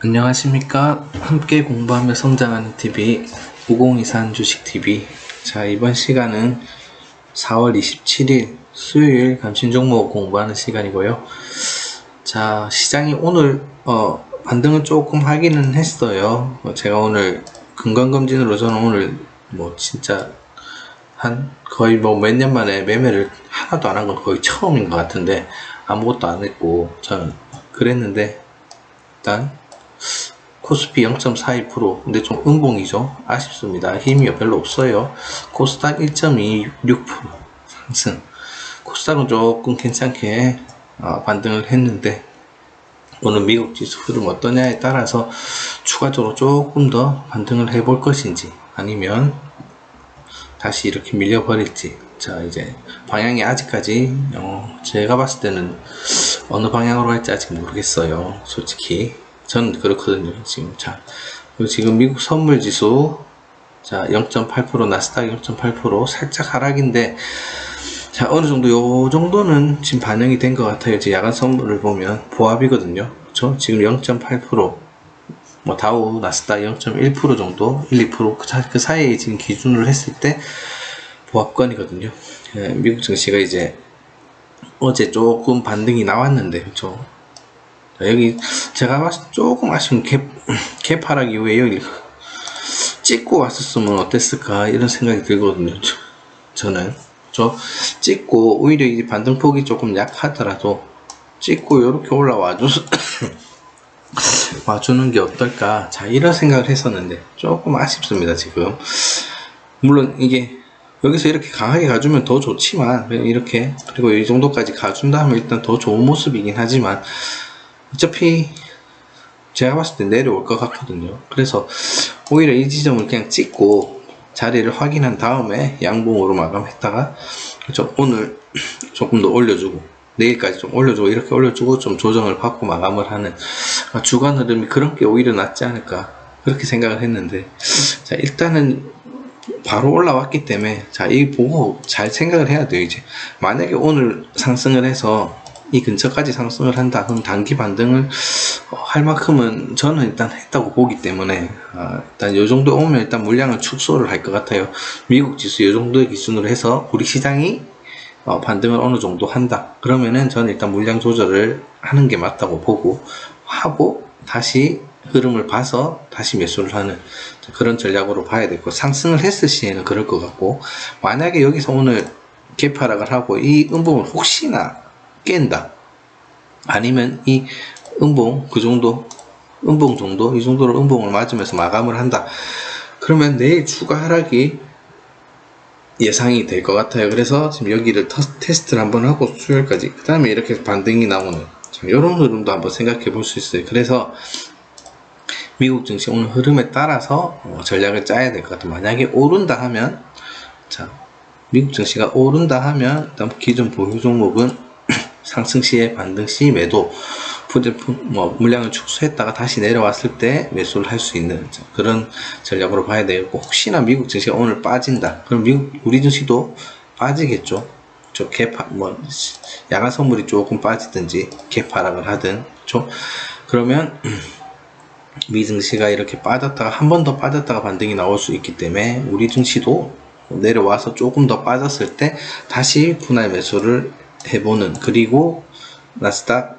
안녕하십니까. 함께 공부하며 성장하는 TV, 5023 주식TV. 자, 이번 시간은 4월 27일 수요일 감신 종목 공부하는 시간이고요. 자, 시장이 오늘, 어, 반등을 조금 하기는 했어요. 어, 제가 오늘 건강검진으로 저는 오늘 뭐 진짜 한 거의 뭐 몇 년 만에 매매를 하나도 안 한 건 거의 처음인 것 같은데 아무것도 안 했고 저는 그랬는데 일단 코스피 0.42% 근데 좀 음봉이죠? 아쉽습니다. 힘이 별로 없어요. 코스닥 1.26% 상승. 코스닥은 조금 괜찮게 어, 반등을 했는데 오늘 미국 지수 흐름 어떠냐에 따라서 추가적으로 조금 더 반등을 해볼 것인지 아니면 다시 이렇게 밀려버릴지. 자 이제 방향이 아직까지 어, 제가 봤을 때는 어느 방향으로 갈지 아직 모르겠어요. 솔직히 저는 그렇거든요 지금. 자 지금 미국 선물 지수 자 0.8% 나스닥 0.8% 살짝 하락인데 자 어느 정도 요 정도는 지금 반영이 된 것 같아요. 지금 야간 선물을 보면 보합이거든요. 그렇죠 지금 0.8%뭐 다우 나스닥 0.1% 정도 1, 2%그 그 사이에 지금 기준으로 했을 때 보합권이거든요. 예, 미국 증시가 이제 어제 조금 반등이 나왔는데 그렇죠 자, 여기 제가 조금 아쉬운 갭, 갭 하락 이후에 여기 찍고 왔었으면 어땠을까 이런 생각이 들거든요. 저- 저는. 저 찍고 오히려 이 반등폭이 조금 약하더라도 찍고 이렇게 올라와줘서 와주는 게 어떨까? 자 이런 생각을 했었는데 조금 아쉽습니다 지금. 물론 이게 여기서 이렇게 강하게 가주면 더 좋지만 이렇게 그리고 이 정도까지 가준다 하면 일단 더 좋은 모습이긴 하지만 어차피 제가 봤을 때 내려올 것 같거든요. 그래서 오히려 이 지점을 그냥 찍고 자리를 확인한 다음에 양봉으로 마감했다가 좀 오늘 조금 더 올려주고 내일까지 좀 올려주고 이렇게 올려주고 좀 조정을 받고 마감을 하는 아, 주간 흐름이 그런 게 오히려 낫지 않을까 그렇게 생각을 했는데 자 일단은 바로 올라왔기 때문에 자 이 보고 잘 생각을 해야 돼요 이제. 만약에 오늘 상승을 해서 이 근처까지 상승을 한다. 그럼 단기 반등을 어, 할 만큼은 저는 일단 했다고 보기 때문에 아, 일단 요 정도 오면 일단 물량을 축소를 할 것 같아요. 미국 지수 요 정도의 기준으로 해서 우리 시장이 어, 반등을 어느 정도 한다. 그러면은 저는 일단 물량 조절을 하는 게 맞다고 보고 하고 다시 흐름을 봐서 다시 매수를 하는 그런 전략으로 봐야 되고 상승을 했을 시에는 그럴 것 같고 만약에 여기서 오늘 개파락을 하고 이 음봉을 혹시나 깬다 아니면 이 음봉 그 정도 음봉 정도 이 정도로 음봉을 맞으면서 마감을 한다 그러면 내일 추가 하락이 예상이 될 것 같아요. 그래서 지금 여기를 터- 테스트를 한번 하고 수요일까지 그 다음에 이렇게 반등이 나오는 이런 흐름도 한번 생각해 볼 수 있어요. 그래서 미국 증시 오늘 흐름에 따라서 어, 전략을 짜야 될 것 같아요. 만약에 오른다 하면 자 미국 증시가 오른다 하면 일단 기존 보유 종목은 상승 시에 반등 시 매도 푸드품 뭐 물량을 축소했다가 다시 내려왔을 때 매수를 할 수 있는 그런 전략으로 봐야 되고 혹시나 미국 증시가 오늘 빠진다. 그럼 미국 우리 증시도 빠지겠죠? 저 개파 뭐 야간 선물이 조금 빠지든지 개파락을 하든 죠 그러면 미 증시가 이렇게 빠졌다가 한 번 더 빠졌다가 반등이 나올 수 있기 때문에 우리 증시도 내려와서 조금 더 빠졌을 때 다시 분할 매수를 해보는 그리고 나스닥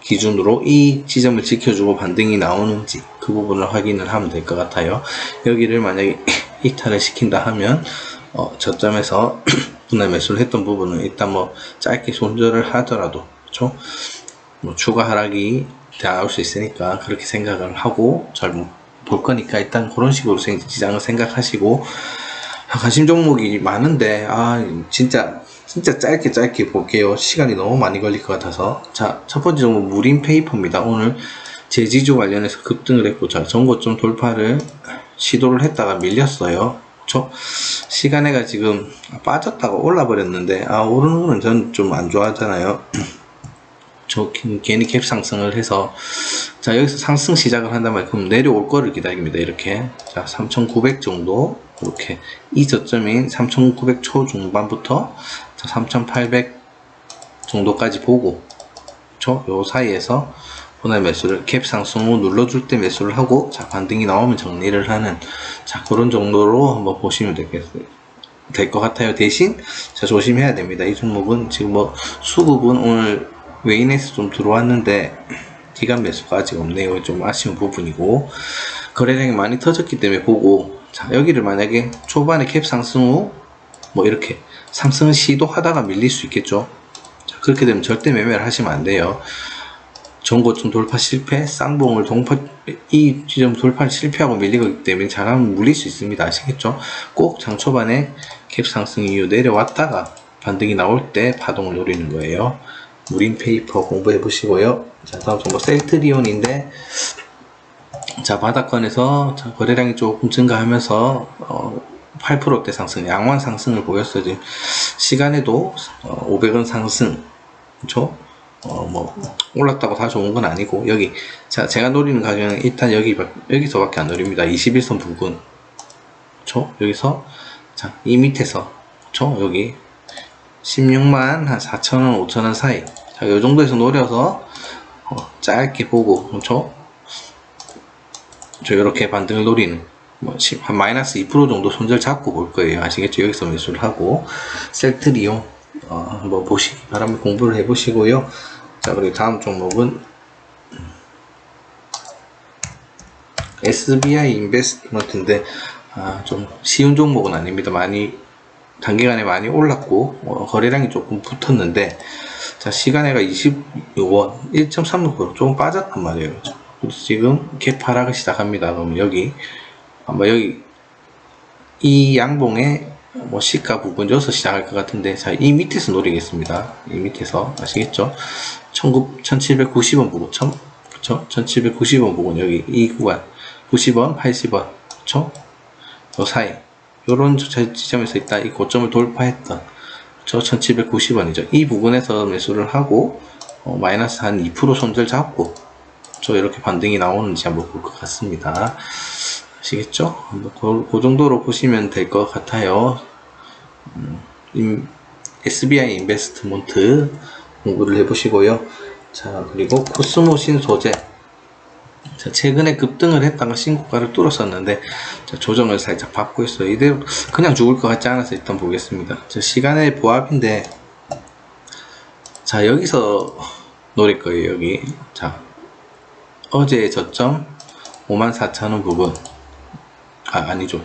기준으로 이 지점을 지켜주고 반등이 나오는지 그 부분을 확인을 하면 될 것 같아요. 여기를 만약에 이탈을 시킨다 하면 어, 저점에서 분할 매수를 했던 부분은 일단 뭐 짧게 손절을 하더라도 그렇죠? 뭐 추가 하락이 나올 수 있으니까 그렇게 생각을 하고 잘 볼 거니까 일단 그런 식으로 생- 시장을 생각하시고 아, 관심 종목이 많은데 아 진짜 진짜 짧게 짧게 볼게요. 시간이 너무 많이 걸릴 것 같아서. 자 첫 번째 종목 무림 페이퍼입니다. 오늘 제지주 관련해서 급등을 했고 자 전고점 돌파를 시도를 했다가 밀렸어요. 저 시간에가 지금 빠졌다가 올라 버렸는데 아 오르는 거는 저는 좀안 좋아하잖아요. 저 괜히 갭 상승을 해서. 자 여기서 상승 시작을 한단 말이에요 그럼 내려올 거를 기다립니다. 이렇게. 자 3900 정도. 이렇게. 이 저점인 3900 초중반부터 자, 3800 정도까지 보고 저요 사이에서 분할 매수를 캡 상승 후 눌러줄 때 매수를 하고 자 반등이 나오면 정리를 하는 자 그런 정도로 한번 보시면 되겠어요. 될 것 같아요. 대신 자 조심해야 됩니다. 이 종목은 지금 뭐 수급은 오늘 외인에서 좀 들어왔는데 기간 매수가 아직 없네요. 좀 아쉬운 부분이고 거래량이 많이 터졌기 때문에 보고 자 여기를 만약에 초반에 캡 상승 후 뭐 이렇게 상승 시도하다가 밀릴 수 있겠죠. 자, 그렇게 되면 절대 매매를 하시면 안 돼요. 전고점 돌파 실패, 쌍봉을 동파, 이 지점 돌파 실패하고 밀리기 때문에 잘하면 물릴 수 있습니다. 아시겠죠? 꼭 장 초반에 캡 상승 이후 내려왔다가 반등이 나올 때 파동을 노리는 거예요. 무린 페이퍼 공부해 보시고요. 자, 다음 정보 셀트리온인데, 자, 바닥권에서 자, 거래량이 조금 증가하면서, 어, 8%대 상승, 양호한 상승을 보였어요. 지금 시간에도 어, 500원 상승, 그쵸? 어, 뭐, 올랐다고 다 좋은 건 아니고, 여기, 자, 제가 노리는 가격은 일단 여기, 여기서밖에 안 노립니다. 21선 부근. 그쵸? 여기서, 자, 이 밑에서, 그쵸? 여기, 16만 한 4천원, 5천원 사이. 자, 요 정도에서 노려서, 어, 짧게 보고, 그쵸? 저, 요렇게 반등을 노리는, 한 마이너스 2% 정도 손절 잡고 볼 거예요. 아시겠죠? 여기서 매수를 하고, 셀트리온, 어, 한번 보시기 바랍니다. 공부를 해보시고요. 자, 그리고 다음 종목은 SBI 인베스트먼트인데, 아, 좀 쉬운 종목은 아닙니다. 많이, 단기간에 많이 올랐고, 어, 거래량이 조금 붙었는데, 자, 시간에가 26원, 1.36% 조금 빠졌단 말이에요. 지금 개 파락을 시작합니다. 그러면 여기, 아마 여기, 이 양봉에 뭐 시가 부분 여기서 시작할 것 같은데 자 이 밑에서 노리겠습니다. 이 밑에서 아시겠죠? 1790원 부분 천, 그쵸? 1790원 부분 여기 이 구간 90원 80원 그쵸? 요 사이. 요런 저- 지점에서 있다. 이 고점을 돌파했던 저 1790원이죠. 이 부분에서 매수를 하고 어, 마이너스 한 2% 손절 잡고 저 이렇게 반등이 나오는지 한번 볼 것 같습니다 아시겠죠? 그, 그 정도로 보시면 될 것 같아요. 음, 임- SBI 인베스트먼트 공부를 해보시고요. 자, 그리고 코스모 신소재. 자, 최근에 급등을 했다가 신고가를 뚫었었는데, 자, 조정을 살짝 받고 있어요. 이대로 그냥 죽을 것 같지 않아서 일단 보겠습니다. 자, 시간의 보합인데, 자, 여기서 노릴 거예요, 여기. 자, 어제의 저점 54,000원 부분. 아, 아니죠.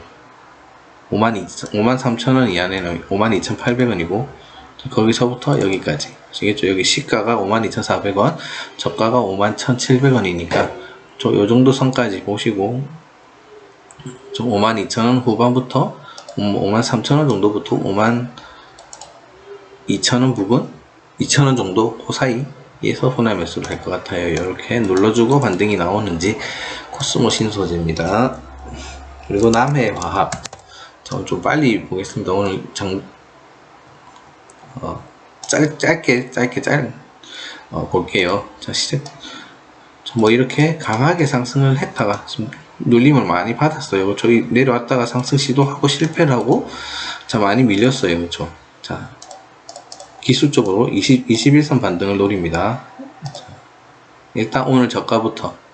53,000원 이하에는 52,800원이고, 거기서부터 여기까지. 아시겠죠? 여기 시가가 52,400원, 저가가 51,700원이니까, 저, 요 정도 선까지 보시고, 저 52,000원 후반부터 53,000원 정도부터 52,000원 부분, 2,000원 정도 그 사이에서 분할 매수를 할 것 같아요. 이렇게 눌러주고 반등이 나오는지 코스모 신소재입니다. 그리고 남해 화학. 저좀 빨리 보겠습니다. 오늘 장, 어, 짧, 짧게, 짧게, 짧, 어, 볼게요. 자, 시작. 자, 뭐 이렇게 강하게 상승을 했다가 지금 눌림을 많이 받았어요. 저기 내려왔다가 상승 시도하고 실패를 하고 자, 많이 밀렸어요. 그렇죠? 자, 기술적으로 20, 21선 반등을 노립니다. 자, 일단 오늘 저가부터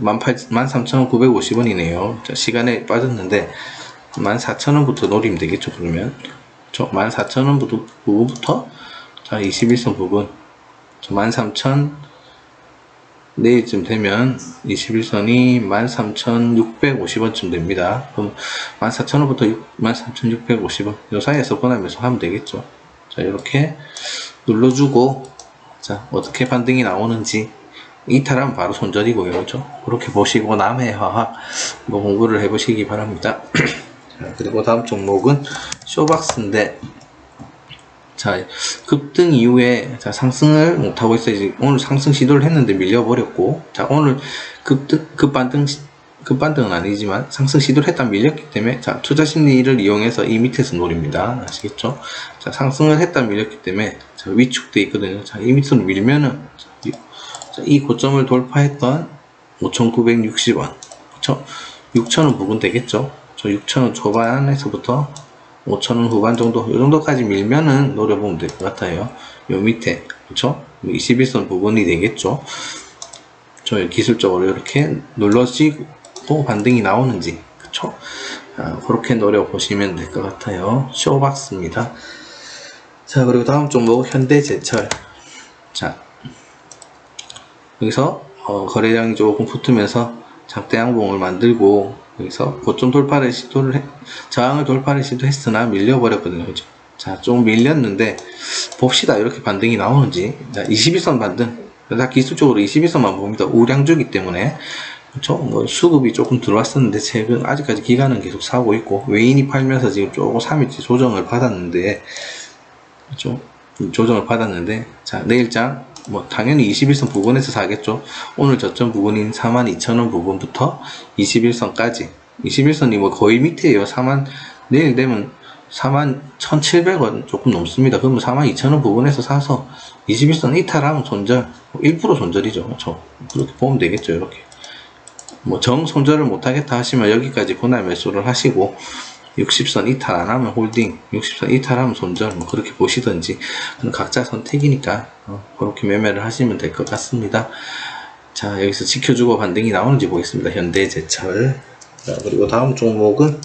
13,950원이네요. 자, 시간에 빠졌는데 14,000원부터 노리면 되겠죠, 그러면. 저 14,000원부터 부분부터 자, 21선 부분. 저 13,000 내일쯤 되면 21선이 13,650원쯤 됩니다. 그럼 14,000원부터 13,650원 이 사이에서 보내면서 하면 되겠죠. 자, 이렇게 눌러주고 자, 어떻게 반등이 나오는지 이탈하면 바로 손절이고요. 그렇죠? 그렇게 보시고 남해 화학 뭐 공부를 해보시기 바랍니다. 자, 그리고 다음 종목은 쇼박스인데 자 급등 이후에 자 상승을 못하고 있어요. 오늘 상승 시도를 했는데 밀려버렸고 자 오늘 급등 급반등 시- 급반등은 아니지만 상승 시도를 했다 밀렸기 때문에 자 투자 심리를 이용해서 이 밑에서 노립니다. 아시겠죠? 자 상승을 했다 밀렸기 때문에 자 위축돼 있거든요. 자이 밑으로 밀면은 자, 이- 고점을 돌파했던 5,960원, 그쵸? 6,000원 부분 되겠죠? 저 6,000원 초반에서부터 5,000원 후반 정도, 이 정도까지 밀면은 노려보면 될 것 같아요. 요 밑에, 그쵸? 21선 부분이 되겠죠? 저 기술적으로 이렇게 눌러지고 반등이 나오는지 그쵸? 아, 그렇게 노려보시면 될 것 같아요. 쇼박스입니다. 자 그리고 다음 종목 현대제철 자 여기서 어, 거래량이 조금 붙으면서 장대 양봉을 만들고 여기서 고점 돌파를 시도를 해, 저항을 돌파를 시도했으나 밀려버렸거든요. 그죠? 자 좀 밀렸는데 봅시다. 이렇게 반등이 나오는지. 자 21선 반등. 다 기술적으로 21선만 봅니다. 우량주기 때문에. 그렇죠? 뭐 수급이 조금 들어왔었는데 최근 아직까지 기간은 계속 사고 있고 외인이 팔면서 지금 조금 3일째 조정을 받았는데 그렇죠? 조정을 받았는데 자 내일장 뭐 당연히 21선 부근에서 사겠죠. 오늘 저점 부근인 42,000원 부근부터 21선까지. 21선이 뭐 거의 밑에요. 4만 내일 되면 41,700원 조금 넘습니다. 그러면 42,000원 부근에서 사서 21선 이탈하면 손절 1% 손절이죠. 그렇죠? 그렇게 보면 되겠죠 이렇게. 뭐 정 손절을 못하겠다 하시면 여기까지 분할 매수를 하시고 60선 이탈 안 하면 홀딩, 60선 이탈하면 손절, 뭐 그렇게 보시든지 그건 각자 선택이니까 어, 그렇게 매매를 하시면 될 것 같습니다. 자 여기서 지켜주고 반등이 나오는지 보겠습니다. 현대제철. 자 그리고 다음 종목은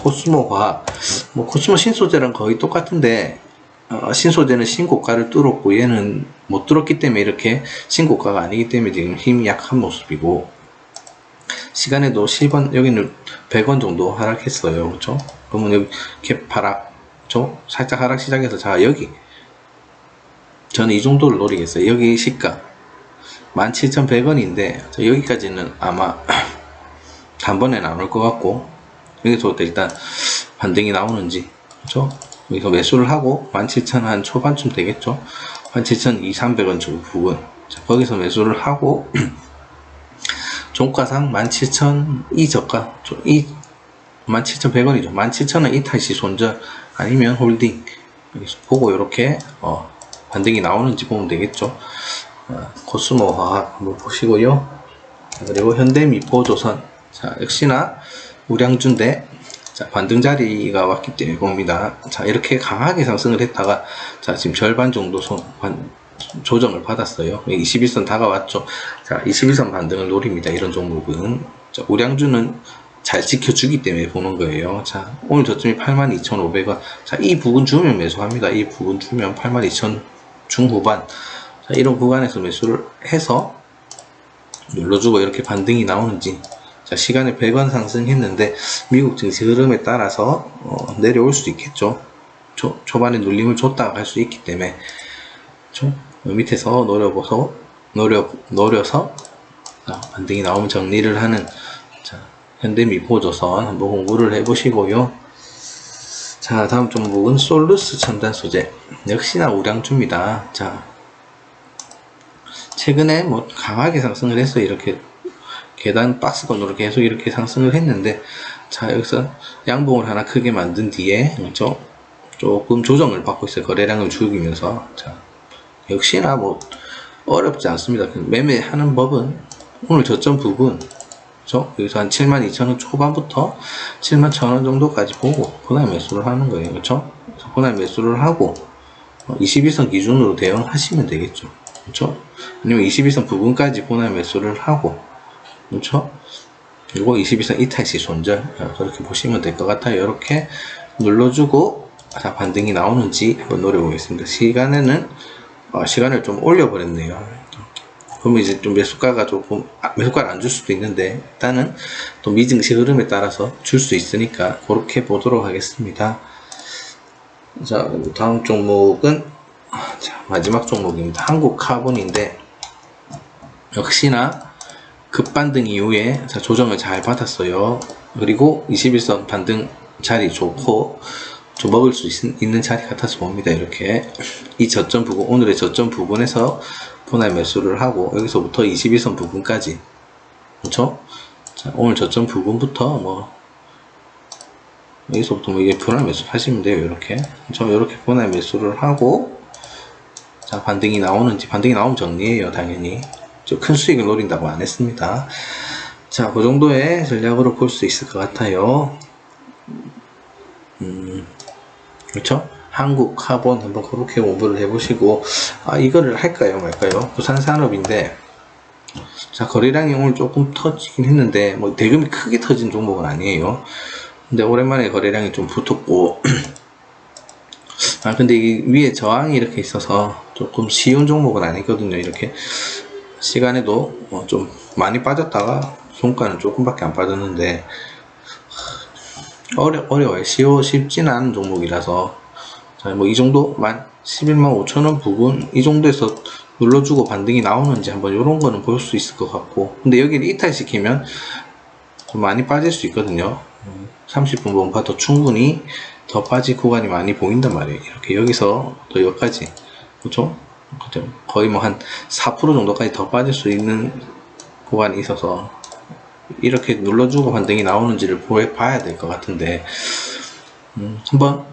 코스모화학. 뭐 코스모 신소재랑 거의 똑같은데 어, 신소재는 신고가를 뚫었고 얘는 못 뚫었기 때문에 이렇게 신고가가 아니기 때문에 지금 힘이 약한 모습이고 시간에도 10원 여기는 100원 정도 하락했어요. 그렇죠 그러면 여기 캡 하락 죠 살짝 하락 시작해서 자 여기. 저는 이 정도를 노리겠어요. 여기 시가 17,100원인데 여기까지는 아마 단번에는 안올것 같고 여기서부터 일단 반등이 나오는지 그렇죠 여기서 매수를 하고 17,000한 초반쯤 되겠죠? 17,200원 정도 부분. 자, 거기서 매수를 하고 종가상 17,000이 저가 이 17,100원이죠. 17,000원 이탈시 손절 아니면 홀딩. 여기서 보고 이렇게 어, 반등이 나오는지 보면 되겠죠. 어, 코스모 화학 한번 보시고요. 그리고 현대미포조선. 자 역시나 우량주인데 자, 반등 자리가 왔기 때문에 봅니다. 자, 이렇게 강하게 상승을 했다가, 자, 지금 절반 정도 손, 반, 조정을 받았어요. 21선 다가왔죠. 자, 21선 반등을 노립니다. 이런 종목은. 자, 우량주는 잘 지켜주기 때문에 보는 거예요. 자, 오늘 저점이 82,500원. 자, 이 부분 주면 매수합니다. 이 부분 주면 82,000 중후반. 자, 이런 구간에서 매수를 해서 눌러주고 이렇게 반등이 나오는지 자, 시간에 100원 상승했는데 미국 증시 흐름에 따라서 어, 내려올 수도 있겠죠. 초, 초반에 눌림을 줬다가 갈 수 있기 때문에 좀 밑에서 노려보서 노려 노려서 자, 반등이 나오면 정리를 하는 자, 현대미포조선 한번 공부를 해보시고요. 자, 다음 종목은 솔루스 첨단 소재 역시나 우량주입니다. 자, 최근에 뭐 강하게 상승을 해서 이렇게 계단 박스권으로 계속 이렇게 상승을 했는데 자 여기서 양봉을 하나 크게 만든 뒤에 그렇죠? 조금 조정을 받고 있어요 거래량을 줄이면서 자 역시나 뭐 어렵지 않습니다 매매하는 법은 오늘 저점 부분 그렇죠? 여기서 한 72,000원 초반부터 71,000원 정도까지 보고 분할 매수를 하는 거예요 그렇죠? 분할 매수를 하고 21선 기준으로 대응하시면 되겠죠 그렇죠? 아니면 21선 부분까지 분할 매수를 하고 그렇죠? 그리고 22선 이탈시 손절 어, 그렇게 보시면 될 것 같아요. 이렇게 눌러주고 자 반등이 나오는지 한번 노려보겠습니다. 시간에는 어, 시간을 좀 올려버렸네요. 그러면 이제 좀 매수가가 조금 아, 매수가를 안 줄 수도 있는데 일단은 또 미증시 흐름에 따라서 줄 수 있으니까 그렇게 보도록 하겠습니다. 자 다음 종목은 자, 마지막 종목입니다. 한국 카본인데 역시나 급반등 이후에 자, 조정을 잘 받았어요. 그리고 21선 반등 자리 좋고 좀 먹을 수 있, 는 자리 같아서 봅니다. 이렇게 이 저점 부분 오늘의 저점 부분에서 분할 매수를 하고 여기서부터 21선 부분까지 그렇죠? 자, 오늘 저점 부분부터 뭐 여기서부터 뭐 이게 분할 매수 하시면 돼요. 이렇게 저 이렇게 분할 매수를 하고 자 반등이 나오는지 반등이 나오면 정리해요. 당연히 큰 수익을 노린다고 안 했습니다. 자, 그 정도의 전략으로 볼 수 있을 것 같아요. 음, 그렇죠? 한국 카본 한번 그렇게 공부를 해보시고, 아, 이거를 할까요, 말까요? 부산 산업인데, 자, 거래량이 오늘 조금 터지긴 했는데, 뭐, 대금이 크게 터진 종목은 아니에요. 근데 오랜만에 거래량이 좀 붙었고, 아, 근데 이 위에 저항이 이렇게 있어서 조금 쉬운 종목은 아니거든요. 이렇게 시간에도 어, 좀 많이 빠졌다가 종가는 조금밖에 안 빠졌는데, 어려, 어려워요. 쉬워, 쉽지는 않은 종목이라서. 자, 뭐, 이 정도만, 11만 5천원 부근, 이 정도에서 눌러주고 반등이 나오는지 한번 이런 거는 볼 수 있을 것 같고. 근데 여기를 이탈시키면 좀 많이 빠질 수 있거든요. 30분 보면 봐도 충분히 더 빠질 구간이 많이 보인단 말이에요. 이렇게 여기서 또 여기까지. 그죠? 그죠? 거의 뭐 한 4% 정도까지 더 빠질 수 있는 구간이 있어서 이렇게 눌러주고 반등이 나오는지를 보- 봐야 될 것 같은데, 음, 한번,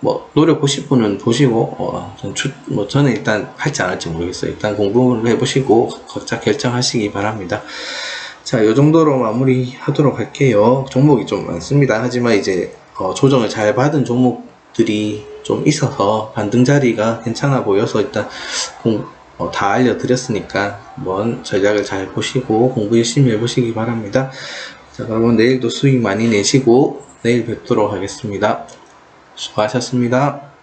뭐, 노려보실 분은 보시고, 어, 전 추, 뭐, 저는 일단 할지 안 할지 모르겠어요. 일단 공부를 해보시고, 각자 결정하시기 바랍니다. 자, 요 정도로 마무리 하도록 할게요. 종목이 좀 많습니다. 하지만 이제, 어, 조정을 잘 받은 종목들이 좀 있어서, 반등 자리가 괜찮아 보여서 일단, 공, 어, 다 알려드렸으니까 한번 전략을 잘 보시고 공부 열심히 해보시기 바랍니다. 자 그러면 내일도 수익 많이 내시고 내일 뵙도록 하겠습니다. 수고하셨습니다.